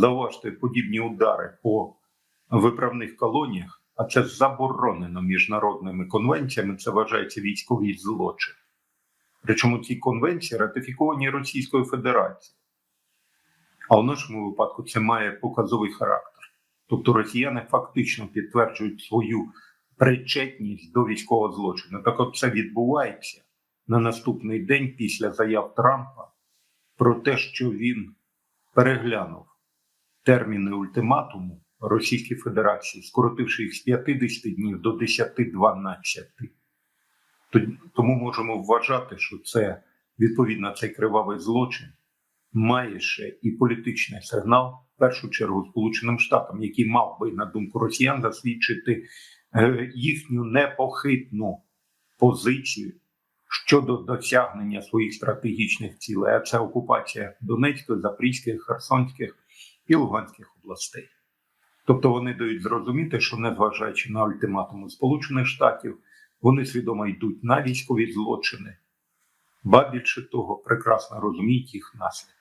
Зауважте, подібні удари по виправних колоніях, а це заборонено міжнародними конвенціями, це вважається військовий злочин. Причому ці конвенції ратифіковані Російською Федерацією. А в нашому випадку це має показовий характер. Тобто росіяни фактично підтверджують свою причетність до військового злочину. Так от це відбувається на наступний день після заяв Трампа про те, що він переглянув терміни ультиматуму Російській Федерації, скоротивши їх з 50 днів до 10-12. Тоді- Тому можемо вважати, що це відповідно цей кривавий злочин має ще і політичний сигнал, в першу чергу Сполученим Штатам, який мав би, на думку росіян, засвідчити е, їхню непохитну позицію щодо досягнення своїх стратегічних цілей, а це окупація Донецької, Запорізької, Херсонських і Луганських областей. Тобто вони дають зрозуміти, що незважаючи на ультиматуми Сполучених Штатів, вони свідомо йдуть на військові злочини, ба більше того, прекрасно розуміють їх наслідки.